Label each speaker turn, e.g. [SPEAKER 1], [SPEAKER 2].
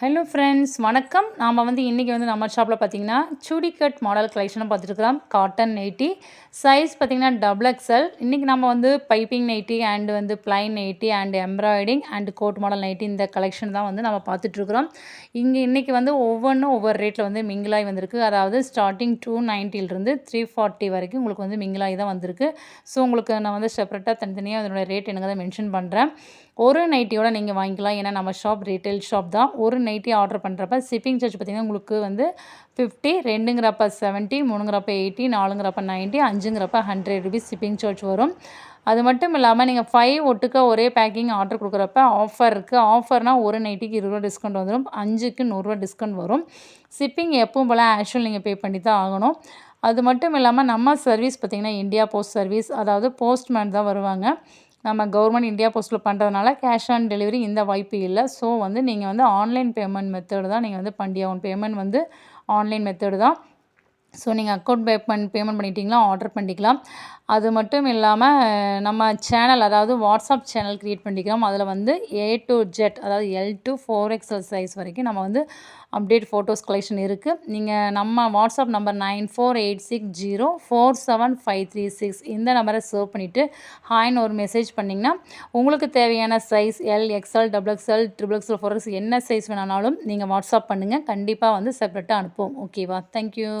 [SPEAKER 1] Hello friends வணக்கம். நாம் வந்து இன்றைக்கி வந்து நம்ம ஷாப்பில் பார்த்தீங்கன்னா சுடி கட் மாடல் கலெக்ஷனும் பார்த்துருக்கலாம் காட்டன் நைட்டி சைஸ் பார்த்திங்கன்னா டபுள் எக்ஸல் இன்றைக்கி நம்ம வந்து பைப்பிங் நைட்டி அண்டு வந்து plain nighty and embroidering and coat model nighty இந்த கலெக்ஷன் தான் வந்து நம்ம பார்த்துட்ருக்குறோம் இங்கே இன்றைக்கி வந்து ஒவ்வொன்றும் ஒவ்வொரு ரேட்டில் வந்து மிங்கிலாகி வந்திருக்கு. அதாவது ஸ்டார்டிங் டூ நைன்ட்டிலிருந்து த்ரீ ஃபார்ட்டி வரைக்கும் உங்களுக்கு வந்து மிங்கிலாகி தான் வந்திருக்கு. ஸோ உங்களுக்கு நான் வந்து செப்பரேட்டாக தனித்தனியாக அதனுடைய ரேட் எனக்கு தான் மென்ஷன் பண்ணுறேன் ஒரு நைட்டியோட நீங்கள் வாங்கிக்கலாம். ஏன்னா நம்ம ஷாப் ரீட்டைல் ஷாப் தான். ஒரு நைட்டி ஆர்டர் பண்ணுறப்ப ஷிப்பிங் சார்ஜ் பார்த்திங்கன்னா உங்களுக்கு வந்து ஃபிஃப்டி ரெண்டுங்கிறப்ப செவன்ட்டி மூணுங்கிறப்ப எயிட்டி நாலுங்கிறப்ப நைன்ட்டி அஞ்சுங்கிறப்ப ஹண்ட்ரட் ருபீஸ் ஷிப்பிங் சார்ஜ் வரும். அது மட்டும் இல்லாமல் நீங்கள் ஃபைவ் ஒட்டுக்க ஒரே பேக்கிங் ஆர்டர் கொடுக்குறப்ப ஆஃபர் இருக்குது ஆஃபர்னால் ஒரு நைட்டிக்கு இருபது ரூபா டிஸ்கவுண்ட் வந்துடும் அஞ்சுக்கு நூறுரூவா டிஸ்கவுண்ட் வரும். ஷிப்பிங் எப்பவும் போல் ஆக்சுவல் நீங்கள் பே பண்ணி தான் ஆகணும். அது மட்டும் இல்லாமல் நம்ம சர்வீஸ் பார்த்திங்கன்னா இந்தியா போஸ்ட் சர்வீஸ் அதாவது போஸ்ட்மேன் தான் வருவாங்க. நம்ம கவர்மெண்ட் இந்தியா போஸ்ட்டில் பண்ணுறதுனால கேஷ் ஆன் டெலிவரி இந்த வாய்ப்பு இல்லை. ஸோ வந்து நீங்கள் வந்து ஆன்லைன் பேமெண்ட் மெத்தடு தான் நீங்கள் வந்து பண்ணியாகணும் பேமெண்ட் வந்து ஆன்லைன் மெத்தடு தான். ஸோ நீங்கள் அக்கௌண்ட் பேமெண்ட் பேமெண்ட் பண்ணிட்டீங்களா ஆர்டர் பண்ணிக்கலாம். அது மட்டும் இல்லாமல் நம்ம சேனல் அதாவது வாட்ஸ்அப் சேனல் க்ரியேட் பண்ணிக்கிறோம். அதில் வந்து ஏ டு ஜெட் அதாவது L to four XL size வரைக்கும் நம்ம வந்து அப்டேட் ஃபோட்டோஸ் கலெக்ஷன் இருக்குது நீங்கள் நம்ம WhatsApp number nine four eight six zero four seven five three six இந்த நம்பரை சேவ் பண்ணிவிட்டு ஹாய்னு ஒரு மெசேஜ் பண்ணிங்கன்னா உங்களுக்கு தேவையான size L XL double XL triple XL four X என்ன சைஸ் வேணாலும் நீங்கள் வாட்ஸ்அப் பண்ணுங்கள் கண்டிப்பாக வந்து செப்பரேட்டாக அனுப்புவோம். ஓகேவா தேங்க்யூ